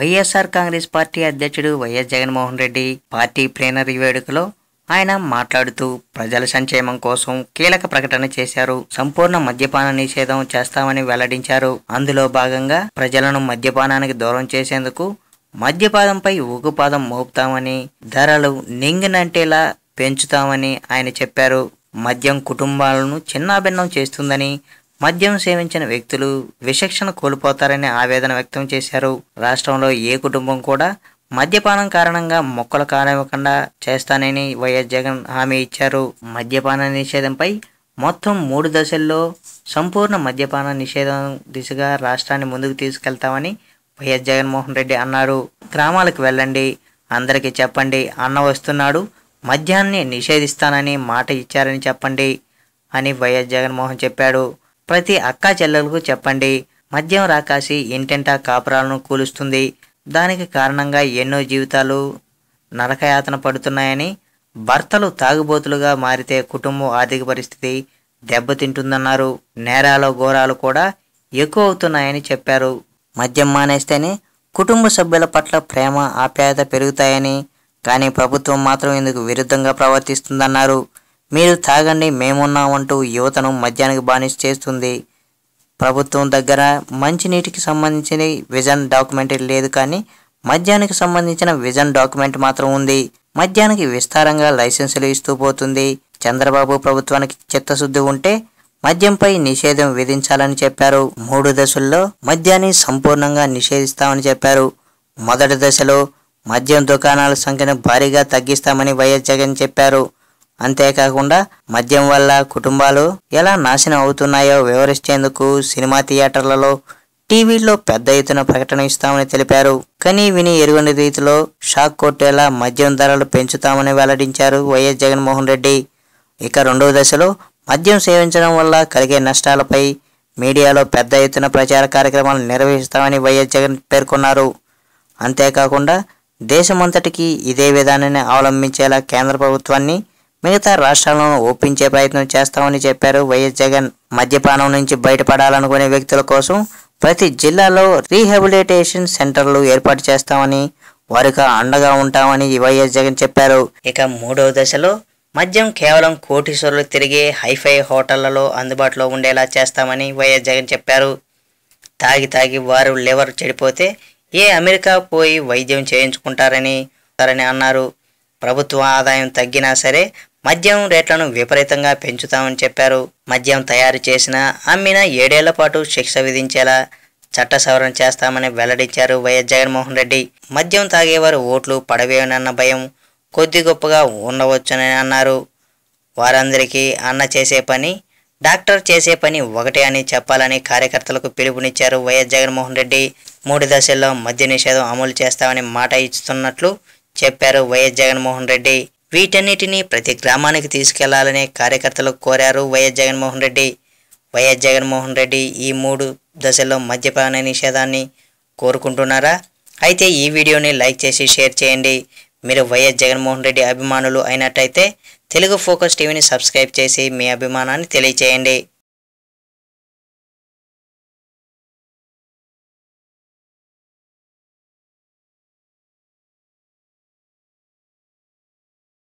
YSR Congress party అధ్యక్షుడు YS Jaganmohan Reddy party plenary వేడుకలో ఆయన మాట్లాడుతూ ప్రజల సంక్షేమం కోసం కీలక ప్రకటన చేశారు. సంపూర్ణ మద్యపాన నిషేధం చేస్తామని వెల్లడించారు. అందులో భాగంగా ప్రజలను మద్యపానానికి దూరం చేసేందుకు మద్యపాదంపై ఊగుపాదం మోపుతామని ధరలు నింగినంటేలా పెంచుతామని ఆయన చెప్పారు. మద్యం కుటుంబాలను చిన్నాభిన్నం చేస్తుందని మద్యం సేవించిన వ్యక్తులు విశక్షణ కోల్పోతారని ఆవేదన వ్యక్తం చేశారు. రాష్ట్రంలో ఏ కుటుంబం కూడా మద్యపానం కారణంగా మొక్కలు కానివ్వకుండా చేస్తానని వైఎస్ జగన్ హామీ ఇచ్చారు. మద్యపాన నిషేధంపై మొత్తం మూడు దశల్లో సంపూర్ణ మద్యపాన నిషేధం దిశగా రాష్ట్రాన్ని ముందుకు తీసుకెళ్తామని వైఎస్ జగన్మోహన్ రెడ్డి అన్నారు. గ్రామాలకు వెళ్ళండి అందరికీ చెప్పండి అన్న వస్తున్నాడు మద్యాన్ని నిషేధిస్తానని మాట ఇచ్చారని చెప్పండి అని వైఎస్ జగన్మోహన్ చెప్పాడు. ప్రతి అక్కా చెల్లెలకు చెప్పండి. మద్యం రాకాసి ఇంటింటా కాపురాలను కూలుస్తుంది. దానికి కారణంగా ఎన్నో జీవితాలు నరకయాతన పడుతున్నాయని భర్తలు తాగుబోతులుగా మారితే కుటుంబం ఆర్థిక పరిస్థితి దెబ్బతింటుందన్నారు. నేరాలు ఘోరాలు కూడా ఎక్కువ అవుతున్నాయని చెప్పారు. మద్యం మానేస్తేనే కుటుంబ సభ్యుల పట్ల ప్రేమ ఆప్యాయత పెరుగుతాయని కానీ ప్రభుత్వం మాత్రం ఇందుకు విరుద్ధంగా ప్రవర్తిస్తుందన్నారు. మీరు తాగండి మేమున్నామంటూ యువతను మద్యానికి బానిస చేస్తుంది. ప్రభుత్వం దగ్గర మంచినీటికి సంబంధించిన విజన్ డాక్యుమెంట్ లేదు కానీ మద్యానికి సంబంధించిన విజన్ డాక్యుమెంట్ మాత్రం ఉంది. మద్యానికి విస్తారంగా లైసెన్సులు ఇస్తూ పోతుంది. చంద్రబాబు ప్రభుత్వానికి చిత్తశుద్ధి ఉంటే మద్యంపై నిషేధం విధించాలని చెప్పారు. మూడు దశల్లో మద్యాన్ని సంపూర్ణంగా నిషేధిస్తామని చెప్పారు. మొదటి దశలో మద్యం దుకాణాల సంఖ్యను భారీగా తగ్గిస్తామని వైఎస్ జగన్ చెప్పారు. అంతేకాకుండా మద్యం వల్ల కుటుంబాలు ఎలా నాశనం అవుతున్నాయో వివరించేందుకు సినిమా థియేటర్లలో టీవీలో పెద్ద ఎత్తున ప్రకటన ఇస్తామని తెలిపారు. కనీ విని ఎరుగని రీతిలో షాక్ కొట్టేలా మద్యం ధరలు పెంచుతామని వెల్లడించారు వైఎస్ జగన్మోహన్ రెడ్డి. ఇక రెండవ దశలో మద్యం సేవించడం వల్ల కలిగే నష్టాలపై మీడియాలో పెద్ద ఎత్తున ప్రచార కార్యక్రమాలు నిర్వహిస్తామని వైఎస్ జగన్ పేర్కొన్నారు. అంతేకాకుండా దేశమంతటికి ఇదే విధానాన్ని అవలంబించేలా కేంద్ర ప్రభుత్వాన్ని మిగతా రాష్ట్రాలను ఒప్పించే ప్రయత్నం చేస్తామని చెప్పారు వైఎస్ జగన్. మద్యపానం నుంచి బయటపడాలనుకునే వ్యక్తుల కోసం ప్రతి జిల్లాలో రీహాబిలిటేషన్ సెంటర్లు ఏర్పాటు చేస్తామని వారికి అండగా ఉంటామని వైఎస్ జగన్ చెప్పారు. ఇక మూడవ దశలో మద్యం కేవలం కోటీశ్వరులు తిరిగే హైఫై హోటళ్ళలో అందుబాటులో ఉండేలా చేస్తామని వైఎస్ జగన్ చెప్పారు. తాగి తాగి వారు లివర్ చెడిపోతే ఏ అమెరికా పోయి వైద్యం చేయించుకుంటారని అన్నారు. ప్రభుత్వ ఆదాయం తగ్గినా సరే మద్యం రేట్లను విపరీతంగా పెంచుతామని చెప్పారు. మద్యం తయారు చేసిన అమ్మిన ఏడేళ్ళ పాటు శిక్ష విధించేలా చట్ట సవరణ చేస్తామని వెల్లడించారు వైఎస్ జగన్మోహన్ రెడ్డి. మద్యం తాగేవారు ఓట్లు పడవేయనన్న భయం కొద్ది గొప్పగా ఉండవచ్చునని అన్నారు. వారందరికీ అన్న చేసే పని డాక్టర్ చేసే పని ఒకటే అని చెప్పాలని కార్యకర్తలకు పిలుపునిచ్చారు వైఎస్ జగన్మోహన్ రెడ్డి. మూడు దశల్లో మద్య నిషేధం అమలు చేస్తామని మాట ఇస్తున్నట్లు చెప్పారు వైఎస్ జగన్మోహన్ రెడ్డి. వీటన్నిటినీ ప్రతి గ్రామానికి తీసుకెళ్ళాలని కార్యకర్తలు కోరారు వైఎస్ జగన్మోహన్ రెడ్డి. వైఎస్ జగన్మోహన్ రెడ్డి ఈ మూడు దశల్లో మద్యపాన నిషేధాన్ని కోరుకుంటున్నారా? అయితే ఈ వీడియోని లైక్ చేసి షేర్ చేయండి. మీరు వైఎస్ జగన్మోహన్ రెడ్డి అభిమానులు అయినట్టయితే తెలుగు ఫోకస్ టీవీని సబ్స్క్రైబ్ చేసి మీ అభిమానాన్ని తెలియచేయండి.